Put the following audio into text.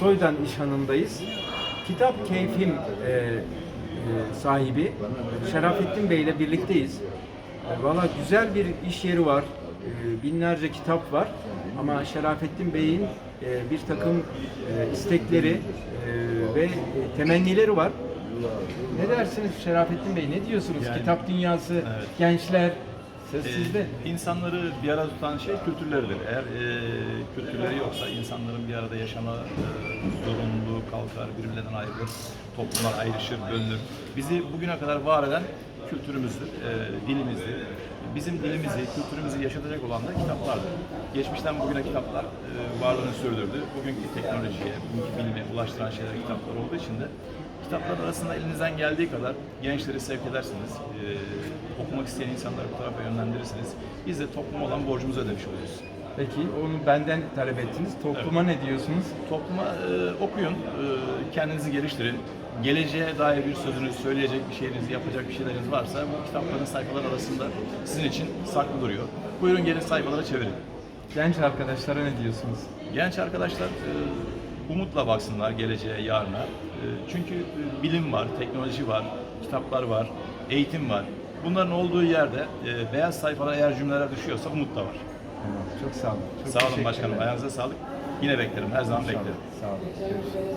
Soydan İşhanı'ndayız. Kitap Keyfim e, e, sahibi Şerafettin Bey ile birlikteyiz. E, Valla güzel bir iş yeri var. E, binlerce kitap var. Ama Şerafettin Bey'in e, bir takım e, istekleri e, ve e, temennileri var. Ne dersiniz Şerafettin Bey? Ne diyorsunuz? Yani- Kitap dünyası, Evet. gençler, söz Ee, sizde. insanları bir arada tutan şey kültürleridir. Eğer e, kültürleri yoksa insanların bir arada yaşama e, zorunluluğu kalkar, birbirlerinden ayrılır, toplumlar ayrışır, bölünür. Bizi bugüne kadar var eden kültürümüzdür, e, dilimizdir. Bizim dilimizi, kültürümüzü yaşatacak olan da kitaplardır. Geçmişten bugüne kitaplar e, varlığını sürdürdü. Bugünkü teknolojiye, bugünkü bilime ulaştıran şeyler kitaplar olduğu için de kitaplar arasında elinizden geldiği kadar gençleri sevk edersiniz. E, okumak isteyen insanları bu tarafa yönlendirirsiniz. Biz de topluma olan borcumuzu ödemiş oluruz. Peki onu benden talep ettiniz. Topluma ne diyorsunuz? Topluma e, okuyun, e, kendinizi geliştirin. Geleceğe dair bir sözünüz, söyleyecek bir şeyiniz, yapacak bir şeyleriniz varsa bu kitapların sayfalar arasında sizin için saklı duruyor. Buyurun gelin sayfalara çevirin. Genç arkadaşlara ne diyorsunuz? Genç arkadaşlar e, umutla baksınlar geleceğe, yarına. E, çünkü e, bilim var, teknoloji var, kitaplar var, eğitim var. Bunların olduğu yerde e, beyaz sayfalara eğer cümleler düşüyorsa umut da var. Çok sağ olun. Çok Sağ olun başkanım, ayağınıza sağlık. Yine beklerim, her zaman beklerim. Sağ olun. Görüşürüz.